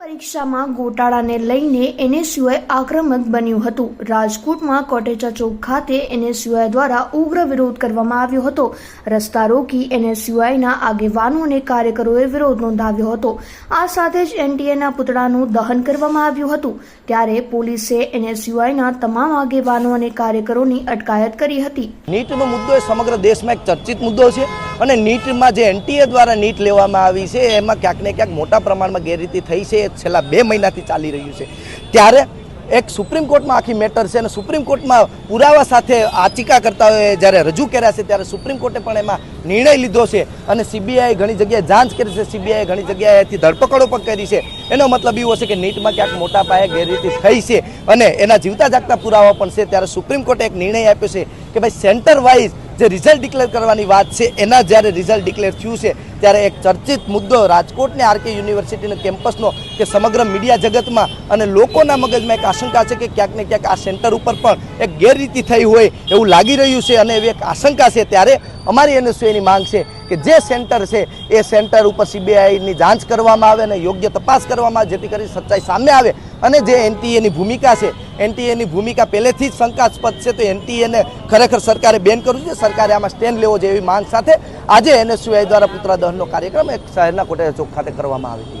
પરીક્ષામાં ગોટાળાને લઈને એનએસયુઆઈ આક્રમક બન્યું હતું. રાજકોટમાં કોટેચા ચોક ખાતે એનએસયુઆઈ દ્વારા ઉગ્ર વિરોધ કરવામાં આવ્યો હતો. રસ્તા રોકી એનએસયુઆઈના આગેવાનો અને કાર્યકરોએ વિરોધ નોંધાવ્યો હતો. આ સાથે જ એનટીએના પુતળાનું દહન કરવામાં આવ્યું હતું. ત્યારે પોલીસે એનએસયુઆઈના તમામ આગેવાનો અને કાર્યકરોની અટકાયત કરી હતી. નીટનો મુદ્દો એ સમગ્ર દેશમાં એક ચર્ચિત મુદ્દો છે. અને નીટમાં જે એનટીએ દ્વારા નીટ લેવામાં આવી છે, એમાં ક્યાંક ને ક્યાંક મોટા પ્રમાણમાં ગેરરીતિ થઈ છે. એ છેલ્લા બે મહિનાથી ચાલી રહ્યું છે. ત્યારે એક સુપ્રીમ કોર્ટમાં આખી મેટર છે અને સુપ્રીમ કોર્ટમાં પુરાવા સાથે આચિકા કરતાઓએ જ્યારે રજૂ કર્યા છે, ત્યારે સુપ્રીમ કોર્ટે પણ એમાં નિર્ણય લીધો છે અને સીબીઆઈ ઘણી જગ્યાએ જાંચ કરી છે. સીબીઆઈ ઘણી જગ્યાએથી ધરપકડો પણ કરી છે. એનો મતલબ એવો છે કે નીટમાં ક્યાંક મોટા પાયે ગેરરીતિ થઈ છે અને એના જીવતા જાગતા પુરાવા પણ છે. ત્યારે સુપ્રીમ કોર્ટે એક નિર્ણય આપ્યો છે કે ભાઈ, સેન્ટર વાઇઝ જે રિઝલ્ટ ડિક્લેર કરવાની વાત છે, એના જ્યારે રિઝલ્ટ ડિક્લેર થયું છે, ત્યારે એક ચર્ચિત મુદ્દો રાજકોટની આરકે યુનિવર્સિટીના કેમ્પસનો કે સમગ્ર મીડિયા જગતમાં અને લોકોના મગજમાં એક આશંકા છે કે ક્યાંક ને ક્યાંક આ સેન્ટર ઉપર પણ એક ગેરરીતિ થઈ હોય એવું લાગી રહ્યું છે અને એવી એક આશંકા છે. ત્યારે અમારી એનએસયુની માંગ છે કે જે સેન્ટર છે, એ સેન્ટર ઉપર સીબીઆઈની જાંચ કરવામાં આવે અને યોગ્ય તપાસ કરવામાં આવે, જેથી કરી સચ્ચાઈ સામે આવે અને જે એનટીએની ભૂમિકા છે એનટીએની ભૂમિકા પહેલેથી જ શંકાસ્પદ છે. તો એનટીએને ખરેખર સરકારે બેન કરવું છે સરકારે આમાં સ્ટેન્ડ લેવો જોઈએ એવી માંગ સાથે આજે એનએસયુઆઈ દ્વારા પુતળા દહનનો કાર્યક્રમ એક શહેરના કોટેજા ચોક ખાતે કરવામાં આવી હતી